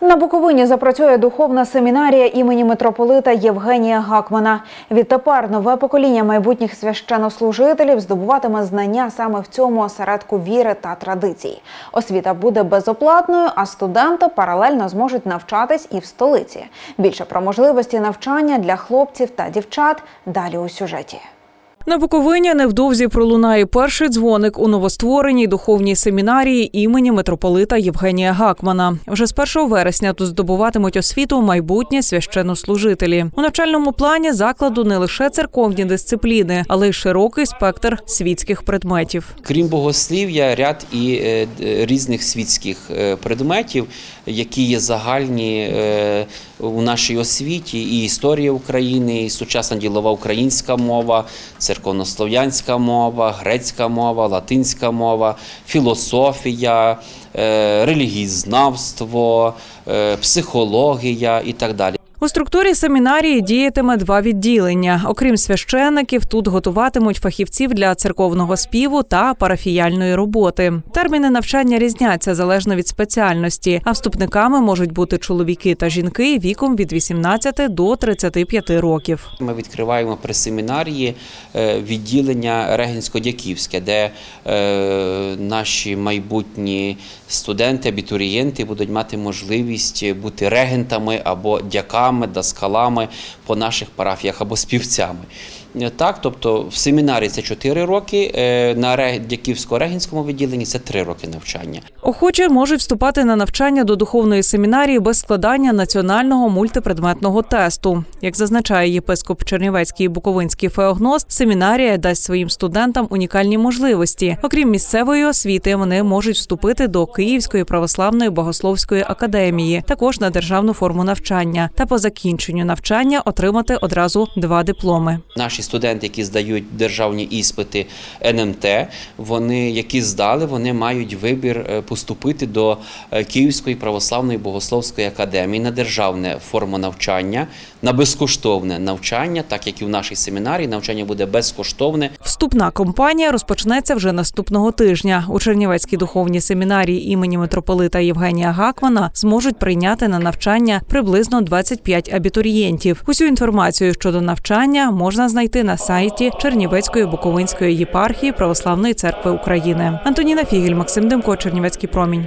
На Буковині запрацює духовна семінарія імені митрополита Євгенія Гакмана. Відтепер нове покоління майбутніх священнослужителів здобуватиме знання саме в цьому осередку віри та традицій. Освіта буде безоплатною, а студенти паралельно зможуть навчатись і в столиці. Більше про можливості навчання для хлопців та дівчат далі у сюжеті. На Буковині невдовзі пролунає перший дзвоник у новоствореній духовній семінарії імені митрополита Євгенія Гакмана. Вже з 1 вересня тут здобуватимуть освіту майбутні священнослужителі. У навчальному плані закладу не лише церковні дисципліни, але й широкий спектр світських предметів. Крім богослів'я, ряд і е, різних світських е, предметів, які є загальні е, у нашій освіті, і історія України, і сучасна ділова українська мова, церковнослов'янська мова, грецька мова, латинська мова, філософія, е, релігієзнавство, е, психологія і так далі. У структурі семінарії діятиме два відділення. Окрім священиків, тут готуватимуть фахівців для церковного співу та парафіяльної роботи. Терміни навчання різняться залежно від спеціальності, а вступниками можуть бути чоловіки та жінки віком від 18 до 35 років. Ми відкриваємо при семінарії е, відділення Регенсько-Дяківське, де е, наші майбутні студенти, абітурієнти будуть мати можливість бути регентами або дяками, даскалами по наших парафіях або співцями. Е, Так, тобто в семінарі це 4 роки, е, на Ре- Дяківсько-Регенському відділенні це 3 роки навчання. Охочі можуть вступати на навчання до духовної семінарії без складання національного мультипредметного тесту. Як зазначає єпископ Чернівецький і Буковинський феогноз, семінарія дасть своїм студентам унікальні можливості. Окрім місцевої освіти, вони можуть вступити до Київської православної богословської академії, також на державну форму навчання, та по закінченню навчання отримати одразу два дипломи. Наші студенти, які здають державні іспити НМТ, вони, які здали, вони мають вибір е, поступити до е, Київської православної богословської академії на державне форму навчання, на безкоштовне навчання, так як і в нашій семінарії навчання буде безкоштовне. Вступна кампанія розпочнеться вже наступного тижня. У Чернівецькій духовній семінарії імені митрополита Євгенія Гакмана зможуть прийняти на навчання приблизно 25 абітурієнтів. Усю інформацію щодо навчання можна знайти на сайті Чернівецької Буковинської єпархії Православної церкви України. Антоніна Фігель, Максим Демко, Чернівецький промінь.